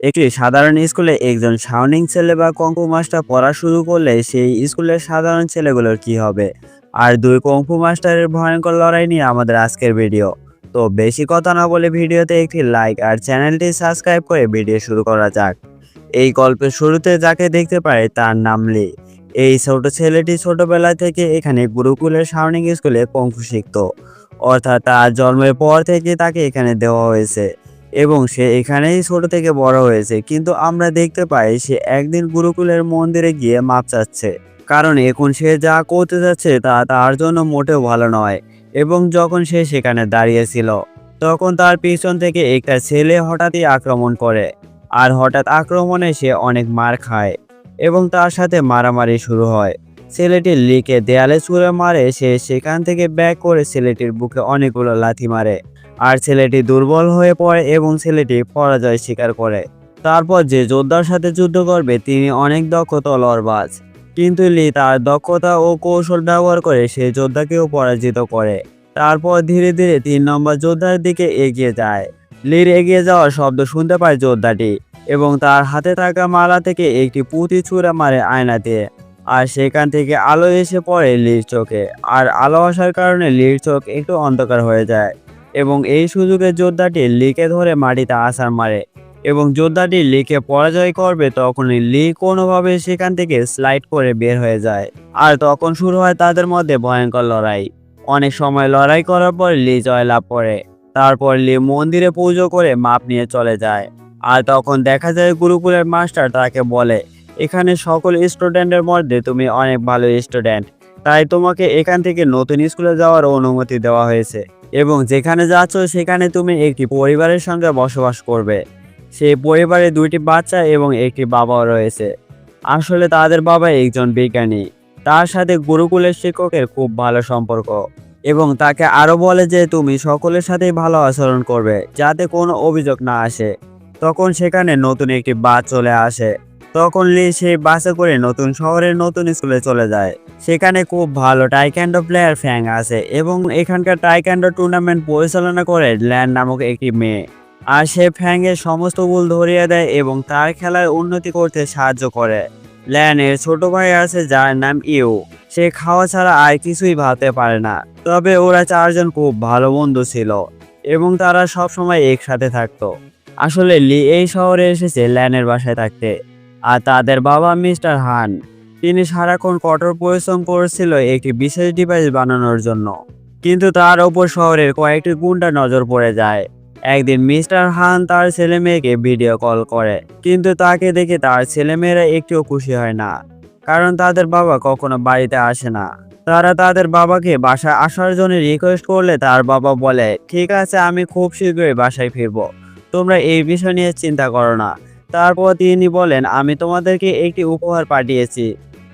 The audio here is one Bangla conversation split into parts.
একটি সাধারণ স্কুলে একজন শাওনিং ছেলে বা কংফু মাস্টার পড়া শুরু করলে সেই স্কুলের সাধারণ ছেলেগুলোর কি হবে? আর দুই কংফু মাস্টারের ভয়ঙ্কর লড়াই নিয়ে আমাদের আজকের ভিডিও। তো বেশি কথা না বলে ভিডিওতে একটি লাইক আর চ্যানেলটি সাবস্ক্রাইব করে ভিডিও শুরু করা যাক। এই গল্পের শুরুতে যাকে দেখতে পারে তার নাম লি। এই ছোট ছেলেটি ছোটবেলা থেকে এখানে গুরুকুলের শাওনিং স্কুলে কংফু শিখত। অর্থাৎ তার জন্মের পর থেকে তাকে এখানে দেওয়া হয়েছে। এবং সে এখানেই ছোট থেকে বড় হয়েছে। কিন্তু আমরা দেখতে পাই সে একদিন গুরুকুলের মন্দিরে গিয়ে মাপ চাচ্ছে। কারণ এখন সে যা করতে যাচ্ছে তা তার জন্য মোটেও ভালো নয়। এবং যখন সে সেখানে দাঁড়িয়েছিল, তখন তার পিছন থেকে একটা ছেলে হঠাৎই আক্রমণ করে। আর হঠাৎ আক্রমণে সে অনেক মার খায় এবং তার সাথে মারামারি শুরু হয়। ছেলেটি লিকে দেয়ালে ছুঁড়ে মারে, সে সেখান থেকে ব্যাক করে ছেলেটির বুকে অনেকগুলো লাথি মারে। আর ছেলেটি দুর্বল হয়ে পড়ে এবং ছেলেটি পরাজয় স্বীকার করে। তারপর যে যোদ্ধার সাথে যুদ্ধ করবে, তিনি অনেক দক্ষ তলোয়ারবাজ কিন্তু লি তার দক্ষতা ও কৌশল ব্যবহার করে সে যোদ্ধাকেও পরাজিত করে। তারপর ধীরে ধীরে তিন নম্বর যোদ্ধার দিকে এগিয়ে যায়। লির এগিয়ে যাওয়ার শব্দ শুনতে পায় যোদ্ধাটি এবং তার হাতে থাকা মালা থেকে একটি পুঁতি ছুঁড়ে মারে আয়না দিয়ে আর সেখান থেকে আলো এসে পড়ে লির চোখে। আর আলো আসার কারণে লির চোখ একটু অন্ধকার হয়ে যায়। এবং এই সুযোগে যোদ্ধাটি লিকে ধরে মাটিতে আছাড় মারে এবং যোদ্ধাটি লিকে পরাজয় করবে তখনই লি কোনোভাবে সেখান থেকে স্লাইড করে বের হয়ে যায়। আর তখন শুরু হয় তাদের মধ্যে ভয়ঙ্কর লড়াই। অনেক সময় লড়াই করার পর লি জয়লাভ করে। তারপর লি মন্দিরে পুজো করে মাপ নিয়ে চলে যায়। আর তখন দেখা যায় গুরুকুলের মাস্টার তাকে বলে, এখানে সকল স্টুডেন্টের মধ্যে তুমি অনেক ভালো স্টুডেন্ট। তাই তোমাকে এখান থেকে নতুন স্কুলে যাওয়ার অনুমতি দেওয়া হয়েছে। এবং যেখানে যাচ্ছ সেখানে তুমি একটি পরিবারের সঙ্গে বসবাস করবে। সেই পরিবারে দুইটি বাচ্চা এবং একটি বাবাও রয়েছে। আসলে তাদের বাবা একজন বিজ্ঞানী। তার সাথে গুরুকুলের শিক্ষকের খুব ভালো সম্পর্ক এবং তাকে আরও বলে যে তুমি সকলের সাথেই ভালো আচরণ করবে যাতে কোনো অভিযোগ না আসে। তখন সেখানে নতুন একটি বাস চলে আসে। তখন লি সেই বাসে করে নতুন শহরের নতুন স্কুলে চলে যায়। সেখানে খুব ভালো টাইক্যান্ডো প্লেয়ার ফ্যাং আছে এবং এখানকার টাইক্যান্ডো টুর্নামেন্ট পরিচালনা করে ল্যান্ড নামক একটি মেয়ে। আর সে ফ্যাংয়ের সমস্ত ভুল ধরিয়ে দেয় এবং তার খেলার উন্নতি করতে সাহায্য করে। ল্যানের ছোট ভাই আছে যার নাম ইউ সে খাওয়া ছাড়া আর কিছুই ভাবতে পারে না। তবে ওরা চারজন খুব ভালো বন্ধু ছিল এবং তারা সব সময় একসাথে থাকতো। আসলে লি এই শহরে এসেছে ল্যানের বাসায় থাকতে। আর তাদের বাবা মিস্টার হান। তিনি সারাক্ষণ কঠোর পরিশ্রম করেছিল একটি বিশেষ ডিভাইস বানানোর জন্য। কিন্তু তার ওপর শহরের কয়েকটি গুন্ডা নজর পড়ে যায়। একদিন মিস্টার হান তার ছেলে মেয়েকে ভিডিও কল করে, কিন্তু তাকে দেখে তার ছেলেমেয়েরা একটুও খুশি হয় না। কারণ তাদের বাবা কখনো বাড়িতে আসে না। তারা তাদের বাবাকে বাসায় আসার জন্য রিকোয়েস্ট করলে তার বাবা বলে, ঠিক আছে, আমি খুব শীঘ্রই বাসায় ফিরবো। তোমরা এই বিষয় নিয়ে চিন্তা করো না। তারপর তিনি বলেন, আমি তোমাদেরকে একটি উপহার পাঠিয়েছি।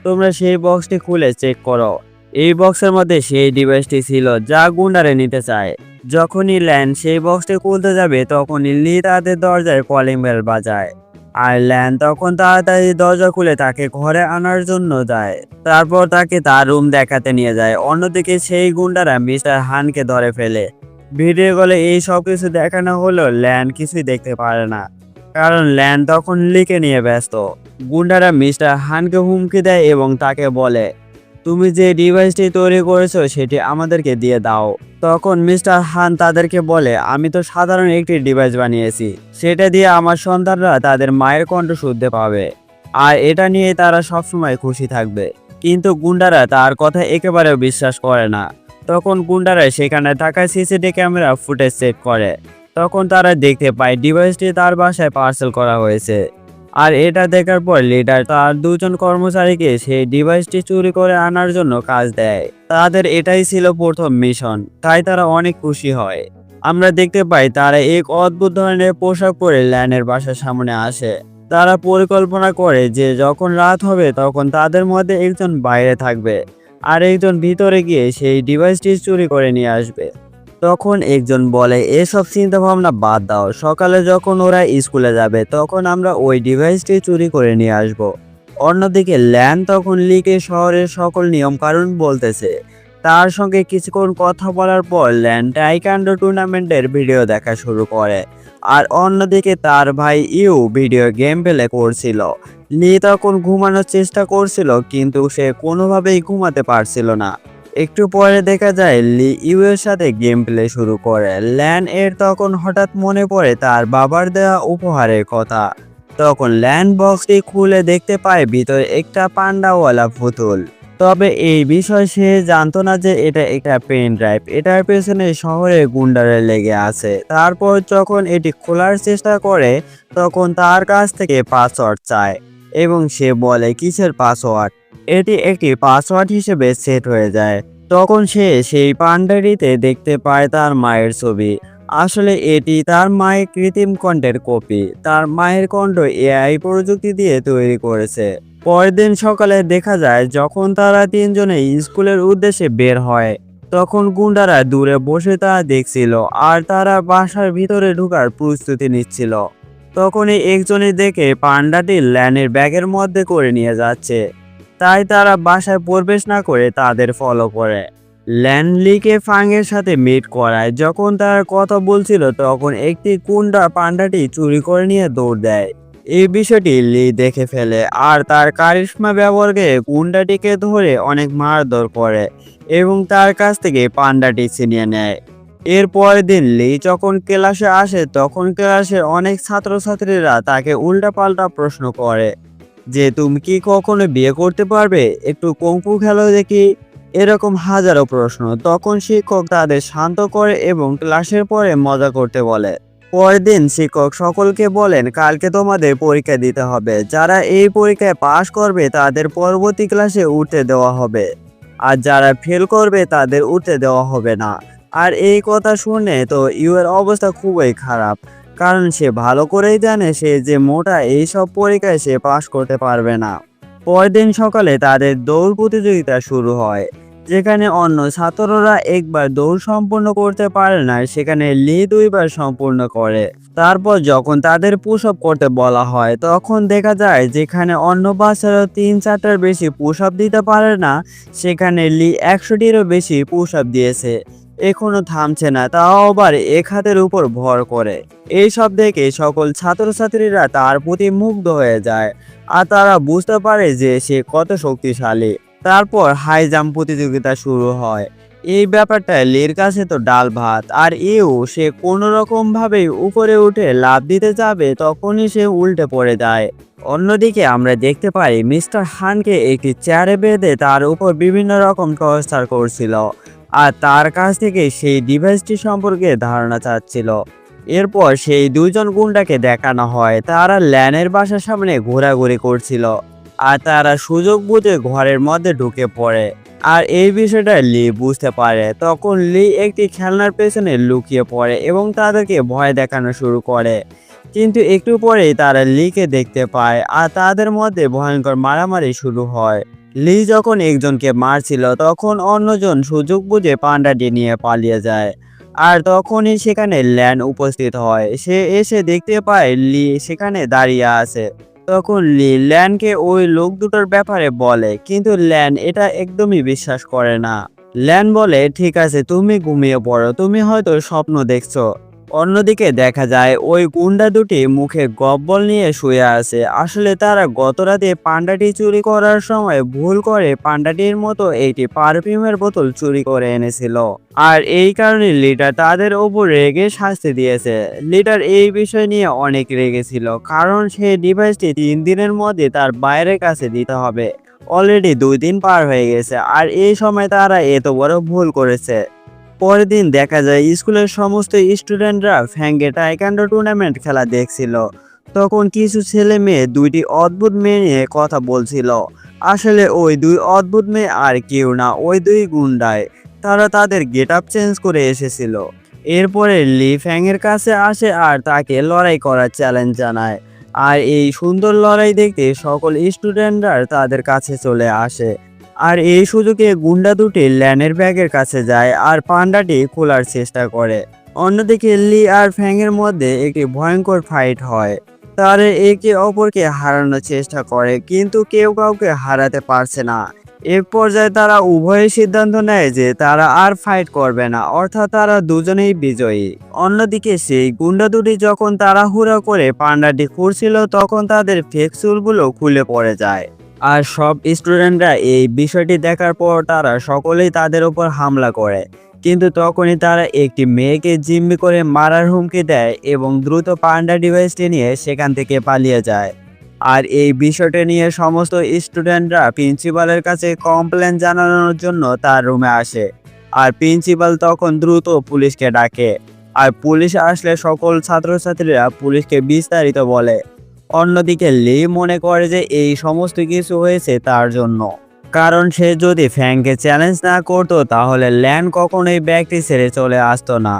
তোমরা সেই বক্সটি খুলে চেক করো। এই বক্সের মধ্যে সেই ডিভাইসটি ছিল যা গুন্ডারে নিতে চায়। যখনই ল্যান সেই বক্সটি খুলতে যাবে, তখনই লি তাদের দরজায় কলিং বেল বাজায়। আর ল্যান তখন তাড়াতাড়ি দরজা খুলে তাকে ঘরে আনার জন্য যায়। তারপর তাকে তার রুম দেখাতে নিয়ে যায়। অন্যদিকে সেই গুন্ডারা মিস্টার হানকে ধরে ফেলে। ভিডিও কলে এই সব কিছু দেখানো হলো ল্যান কিছুই দেখতে পারে না। কারণ ল্যান তখন লিকে নিয়ে ব্যস্ত। গুন্ডারা মিস্টার হানকে হুমকি দেয় এবং তাকে বলে, তুমি যে ডিভাইসটি তৈরি করেছ সেটি আমাদেরকে দিয়ে দাও। তখন মিস্টার হান তাদেরকে বলে, আমি তো সাধারণ একটি ডিভাইস বানিয়েছি। সেটা দিয়ে আমার সন্তানরা তাদের মায়ের কণ্ঠ শুনতে পাবে। আর এটা নিয়ে তারা সবসময় খুশি থাকবে। কিন্তু গুন্ডারা তার কথা একেবারেও বিশ্বাস করে না। তখন গুন্ডারা সেখানে থাকা সিসিটিভি ক্যামেরা ফুটেজ চেক করে। তখন তারা দেখতে পায় ডিভাইসটি তার বাসায় পার্সেল করা হয়েছে। আর এটা দেখার পর লিডার তার দুজন কর্মচারীকে সেই ডিভাইসটি চুরি করে আনার জন্য কাজ দেয়। তাদের এটাই ছিল প্রথম মিশন তাই তারা অনেক খুশি হয়। আমরা দেখতে পাই তারা এক অদ্ভুত ধরনের পোশাক পরে ল্যানের বাসার সামনে আসে। তারা পরিকল্পনা করে যে যখন রাত হবে তখন তাদের মধ্যে একজন বাইরে থাকবে, আর একজন ভিতরে গিয়ে সেই ডিভাইসটি চুরি করে নিয়ে আসবে। তখন একজন বলে, এসব চিন্তা ভাবনা বাদ দাও। সকালে যখন ওরা স্কুলে যাবে, তখন আমরা ওই ডিভাইসটি চুরি করে নিয়ে আসব। অন্যদিকে ল্যান তখন লিকে শহরের সকল নিয়ম কারণ বলতেছে। তার সঙ্গে কিছুক্ষণ কথা বলার পর ল্যান টাইকান্ডো টুর্নামেন্টের ভিডিও দেখা শুরু করে। আর অন্যদিকে তার ভাই ইউ ভিডিও গেম প্লে করছিল। লি তখন ঘুমানোর চেষ্টা করছিল, কিন্তু সে কোনোভাবেই ঘুমাতে পারছিল না। একটু পরে দেখা যায়, লি ইউ এর সাথে গেম প্লে শুরু করে। ল্যান এর তখন হঠাৎ মনে পড়ে তার বাবার দেওয়া উপহারের কথা। তখন ল্যান্ড বক্সটি খুলে দেখতে পায় ভিতরে একটা পান্ডাওয়ালা পুতুল। তবে এই বিষয় সে জানতো না যে এটা একটা পেন ড্রাইভ। এটার পেছনে শহরে গুন্ডারে লেগে আছে। তারপর যখন এটি খোলার চেষ্টা করে, তখন তার কাছ থেকে পাসওয়ার্ড চায় এবং সে বলে, কিসের পাসওয়ার্ড এটি একটি পাসওয়ার্ড হিসেবে সেট হয়ে যায়। তখন সে সেই পান্ডারিতে দেখতে পায় তার মায়ের ছবি। আসলে এটি তার মায়ের কৃত্রিম কণ্ঠের কপি। তার মায়ের কণ্ঠ এআই প্রযুক্তি দিয়ে তৈরি করেছে। পরের দিন সকালে দেখা যায়, যখন তারা তিনজনে স্কুলের উদ্দেশ্যে বের হয়, তখন গুন্ডারা দূরে বসে তা দেখছিল আর তারা বাসার ভিতরে ঢোকার প্রস্তুতি নিচ্ছিল। তখনই একজনে দেখে পান্ডাটি ল্যানের ব্যাগের মধ্যে করে নিয়ে যাচ্ছে। তাই তারা বাসায় প্রবেশ না করে তাদের ফলো করে। ল্যান্ডলিকে ফাংয়ের সাথে মিট করায়। যখন তারা কথা বলছিল, তখন একটি কুন্ডা পান্ডাটি চুরি করে নিয়ে দৌড় দেয়। এই বিষয়টি লি দেখে ফেলে আর তার কারিশ্মা ব্যবহার করে কুন্ডাটিকে ধরে অনেক মারধর করে এবং তার কাছ থেকে পান্ডাটি ছিনিয়ে নেয়। এর পরের দিন লি যখন ক্লাসে আসে, তখন ক্লাসের অনেক ছাত্রছাত্রীরা তাকে উল্টাপাল্টা প্রশ্ন করে। যে তুমি কি কখনো বিয়ে করতে পারবে? একটু কঙ্কু খেলো দেখি। এরকম হাজারো প্রশ্ন। তখন শিক্ষক তাদের শান্ত করে এবং ক্লাসের পরে মজা করতে বলে। পরের দিন শিক্ষক সকলকে বলেন, কালকে তোমাদের পরীক্ষা দিতে হবে। যারা এই পরীক্ষায় পাশ করবে, তাদের পরবর্তী ক্লাসে উঠতে দেওয়া হবে। আর যারা ফেল করবে, তাদের উঠতে দেওয়া হবে না। আর এই কথা শুনে তো ইউ এর অবস্থা খুবই খারাপ। কারণ সে ভালো করেই জানে সে যে মোটা এই সব পরীক্ষায় সে পাশ করতে পারবে না। পরের দিন সকালে তাদের দৌড় প্রতিযোগিতা শুরু হয়, যেখানে অন্য ছাত্ররা একবার দৌড় সম্পূর্ণ করতে পারে না, সেখানে লি দুইবার সম্পূর্ণ করে। তারপর যখন তাদের পুশ করতে বলা হয়, তখন দেখা যায় যেখানে অন্য বাচ্চারা তিন চারটার বেশি পুশ দিতে পারে না, সেখানে লি একশোটিরও বেশি পুশ দিয়েছে। এখনও থামছে না, তাও আবার এক হাতের উপর ভর করে। এই সব দেখে সকল ছাত্রছাত্রীরা তার প্রতি মুগ্ধ হয়ে যায় আর তারা বুঝতে পারে যে সে কত শক্তিশালী। তারপর হাই জাম্প প্রতিযোগিতা শুরু হয়। এই ব্যাপারটা লির কাছে তো ডাল ভাত, আর এও সে কোনো রকম ভাবে উপরে উঠে লাভ দিতে যাবে তখনই সে উল্টে পড়ে যায়। অন্যদিকে আমরা দেখতে পাই মিস্টার হানকে একটি চেয়ারে বেঁধে তার উপর বিভিন্ন রকম টর্চার করছিল। আর তার কাছ থেকে সেই ডিভাইসটি সম্পর্কে ধারণা চাচ্ছিল। এরপর সেই দুজন গুন্ডাকে দেখানো হয়। তারা ল্যানের বাসার সামনে ঘোরাঘুরি করছিল আর তারা সুযোগ বুঝে ঘরের মধ্যে ঢুকে পড়ে। আর এই বিষয়টা লি বুঝতে পারে। তখন লি একটি খেলনার পেছনে লুকিয়ে পড়ে এবং তাদেরকে ভয় দেখানো শুরু করে। কিন্তু একটু পরেই তারা লিকে দেখতে পায় আর তাদের মধ্যে ভয়ঙ্কর মারামারি শুরু হয়। লি যখন একজনকে মারছিল, তখন অন্যজন সুযোগ বুঝে পান্ডাটি নিয়ে পালিয়ে যায়। আর তখনই সেখানে ল্যান উপস্থিত হয়। সে এসে দেখতে পায় লি সেখানে দাঁড়িয়ে আছে। তখন লি ল্যানকে ওই লোক দুটোর ব্যাপারে বলে, কিন্তু ল্যান এটা একদমই বিশ্বাস করে না। ল্যান বলে, ঠিক আছে, তুমি ঘুমিয়ে পড়ো। তুমি হয়তো স্বপ্ন দেখছ। অন্যদিকে দেখা যায় ওই গুন্ডা দুটি মুখে গব্বল নিয়ে শুয়ে আছে। আসলে তারা গত রাতে পান্ডাটি চুরি করার সময় ভুল করে পান্ডাটির মতো একটি পারফিউমের বোতল চুরি করে এনেছিল। আর এই কারণে লিডার তাদের ওপর রেগে শাস্তি দিয়েছে। লিডার এই বিষয় নিয়ে অনেক রেগেছিল, কারণ সেই ডিভাইসটি তিন দিনের মধ্যে তার বাইরের কাছে দিতে হবে। অলরেডি দুই দিন পার হয়ে গেছে, আর এই সময় তারা এত বড় ভুল করেছে। পরের দিন দেখা যায় স্কুলের সমস্ত স্টুডেন্টরা ফ্যাঙ্গে টাইকান্ডো টুর্নামেন্ট খেলা দেখছিল। তখন কিছু ছেলে মেয়ে দুইটি অদ্ভুত মেয়ে নিয়ে কথা বলছিল। আসলে ওই দুই অদ্ভুত মেয়ে আর কেউ না, ওই দুই গুন্ডায় তারা তাদের গেট আপ চেঞ্জ করে এসেছিল। এরপরে লি ফ্যাংয়ের কাছে আসে আর তাকে লড়াই করার চ্যালেঞ্জ জানায়। আর এই সুন্দর লড়াই দেখতে সকল স্টুডেন্টরা তাদের কাছে চলে আসে। আর এই সুযোগে গুন্ডা দুটি ল্যানের ব্যাগের কাছে যায় আর পান্ডাটি খোলার চেষ্টা করে। অন্যদিকে লি আর ফ্যাংয়ের মধ্যে একটি ভয়ঙ্কর ফাইট হয়। তারা একে অপরকে হারানোর চেষ্টা করে, কিন্তু কেউ কাউকে হারাতে পারছে না। এক পর্যায়ে তারা উভয়ই সিদ্ধান্ত নেয় যে তারা আর ফাইট করবে না, অর্থাৎ তারা দুজনেই বিজয়ী। অন্যদিকে সেই গুন্ডা দুটি যখন তাড়াহুড়া করে পান্ডাটি খুঁড়ছিল, তখন তাদের ফেক্সুলগুলো খুলে পড়ে যায়। আর সব স্টুডেন্টরা এই বিষয়টি দেখার পর তারা সকলেই তাদের উপর হামলা করে। কিন্তু তখনই তারা একটি মেয়েকে জিম্মি করে মারার হুমকি দেয় এবং দ্রুত পান্ডা ডিভাইসটি নিয়ে সেখান থেকে পালিয়ে যায়। আর এই বিষয়টি নিয়ে সমস্ত স্টুডেন্টরা প্রিন্সিপালের কাছে কমপ্লেন জানানোর জন্য তার রুমে আসে। আর প্রিন্সিপাল তখন দ্রুত পুলিশকে ডাকে। আর পুলিশ আসলে সকল ছাত্রছাত্রীরা পুলিশকে বিস্তারিত বলে। অন্যদিকে লি মনে করে যে এই সমস্ত কিছু হয়েছে তার জন্য। কারণ সে যদি ফ্যাংকে চ্যালেঞ্জ না করতো, তাহলে ল্যান্ড কখনোই ব্যাগটি ছেড়ে চলে আসতো না,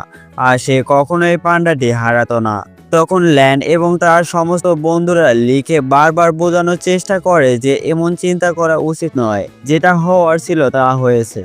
আর সে কখনোই পান্ডাটি হারাতো না। তখন ল্যান্ড এবং তার সমস্ত বন্ধুরা লিকে বারবার বোঝানোর চেষ্টা করে যে এমন চিন্তা করা উচিত নয়, যেটা হওয়ার ছিল তা হয়েছে।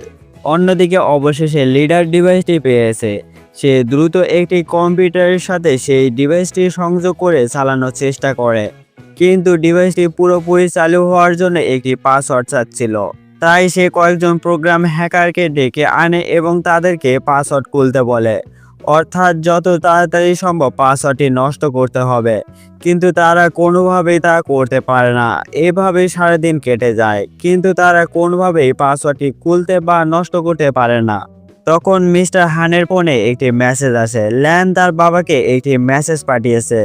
অন্যদিকে অবশেষে লিডার ডিভাইসটি পেয়েছে। সে দ্রুত একটি কম্পিউটারের সাথে সেই ডিভাইসটি সংযোগ করে চালানোর চেষ্টা করে। কিন্তু ডিভাইসটি পুরোপুরি চালু হওয়ার জন্য একটি পাসওয়ার্ড চাচ্ছিল। তাই সে কয়েকজন প্রোগ্রাম হ্যাকারকে ডেকে আনে এবং তাদেরকে পাসওয়ার্ড খুলতে বলে। অর্থাৎ যত তাড়াতাড়ি সম্ভব পাসওয়ার্ডটি নষ্ট করতে হবে। কিন্তু তারা কোনোভাবেই তা করতে পারে না। এভাবেই সারাদিন কেটে যায়। কিন্তু তারা কোনোভাবেই পাসওয়ার্ডটি খুলতে বা নষ্ট করতে পারে না। তখন মিস্টার হানের ফোনে একটি মেসেজ আসে। ল্যান তার বাবাকে একটি মেসেজ পাঠিয়েছে।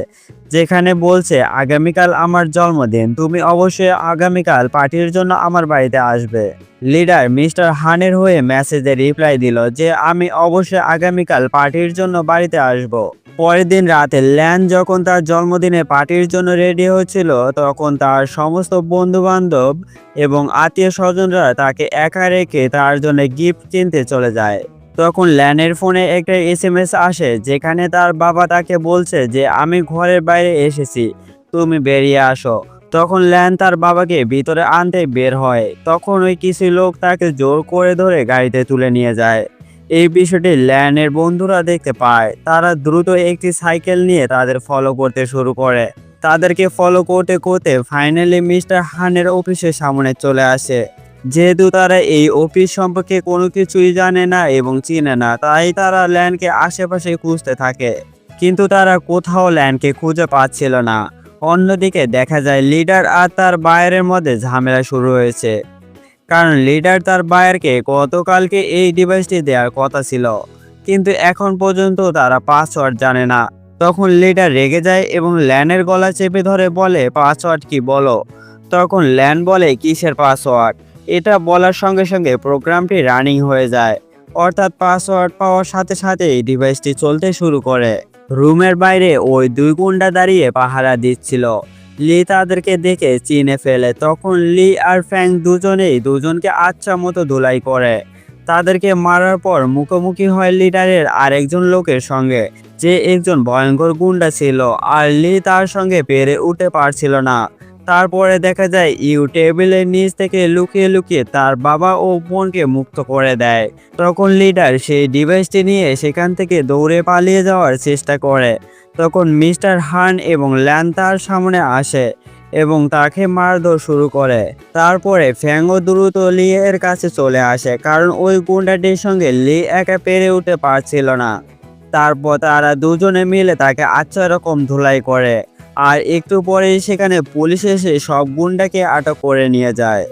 যেখানে বলছে, আগামীকাল আমার জন্মদিন, তুমি অবশ্যই আগামীকাল পার্টির জন্য আমার বাড়িতে আসবে লিডার মিস্টার হানের হয়ে মেসেজে রিপ্লাই দিল যে, আমি অবশ্যই আগামীকাল পার্টির জন্য বাড়িতে আসব। পরের দিন রাতে ল্যান যখন তার জন্মদিনে পার্টির জন্য রেডি হচ্ছিল তখন তার সমস্ত বন্ধু বান্ধব এবং আত্মীয় স্বজনরা তাকে একা রেখে তার জন্য গিফট কিনতে চলে যায় তখন ল্যানের ফোনে একটা এসএমএস আসে, যেখানে তার বাবা তাকে বলছে যে, আমি ঘরের বাইরে এসেছি, তুমি বেরিয়ে আসো। তখন ল্যান তার বাবাকে ভিতরে আনতে বের হয়। তখন ওই কিছু লোক তাকে জোর করে ধরে গাড়িতে তুলে নিয়ে যায়। এই বিষয়টি ল্যানের বন্ধুরা দেখতে পায়। তারা দ্রুত একটি সাইকেল নিয়ে তাদের ফলো করতে শুরু করে। তাদেরকে ফলো করতে করতে ফাইনালি মিস্টার হানের অফিসের সামনে চলে আসে। যেহেতু তারা এই অফিস সম্পর্কে কোনো কিছুই জানে না এবং চিনে না, তাই তারা ল্যান্ডকে আশেপাশে খুঁজতে থাকে। কিন্তু তারা কোথাও ল্যান্ডকে খুঁজে পাচ্ছিল না। অন্যদিকে দেখা যায়, লিডার আর তার বায়ারের মধ্যে ঝামেলা শুরু হয়েছে। কারণ লিডার তার বায়ারকে গতকালকে এই ডিভাইসটি দেওয়ার কথা ছিল। কিন্তু এখন পর্যন্ত তারা পাসওয়ার্ড জানে না। তখন লিডার রেগে যায় এবং ল্যানের গলা চেপে ধরে বলে, পাসওয়ার্ড কি বলো? তখন ল্যান বলে, কিসের পাসওয়ার্ড? এটা বলার সঙ্গে সঙ্গে প্রোগ্রামটি রানিং হয়ে যায়। অর্থাৎ পাসওয়ার্ড পাওয়ার সাথে সাথেই ডিভাইসটি চলতে শুরু করে। রুমের বাইরে ওই দুই গুন্ডা দাঁড়িয়ে পাহারা দিচ্ছিল। লি তাদেরকে দেখে চিনে ফেলে। তখন লি আর ফ্যাং দুজনেই দুজনকে আচ্ছা মতো ধুলাই করে। তাদেরকে মারার পর মুখোমুখি হয় লিডারের আরেকজন লোকের সঙ্গে, যে একজন ভয়ঙ্কর গুন্ডা ছিল। আর লি তার সঙ্গে পেরে উঠতে পারছিল না। তারপরে দেখা যায় ইউ টেবিলের নিচ থেকে লুকিয়ে লুকিয়ে তার বাবা ও বোনকে মুক্ত করে দেয়। তখন লিডার সেই ডিভাইসটি নিয়ে সেখান থেকে দৌড়ে পালিয়ে যাওয়ার চেষ্টা করে। তখন মিস্টার হান এবং ল্যান তার সামনে আসে এবং তাকে মারধর শুরু করে। তারপরে ফ্যাংও দ্রুত লি এর কাছে চলে আসে কারণ ওই গুন্ডাটির সঙ্গে লি একা পেরে উঠতে পারছিল না। তারপর তারা দুজনে মিলে তাকে আচ্ছা রকম ধুলাই করে। আর একটু পরেই সেখানে পুলিশ এসে সব গুন্ডাকে আটক করে নিয়ে যায়।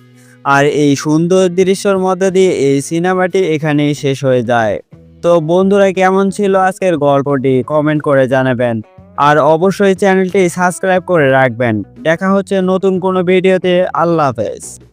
আর এই সুন্দর দৃশ্যর মধ্যে দিয়ে এই সিনেমাটি এখানেই শেষ হয়ে যায়। তো বন্ধুরা, কেমন ছিল আজকের গল্পটি? কমেন্ট করে জানাবেন। আর অবশ্যই চ্যানেলটি সাবস্ক্রাইব করে রাখবেন। দেখা হচ্ছে নতুন কোনো ভিডিওতে। আল্লাহ হাফেজ।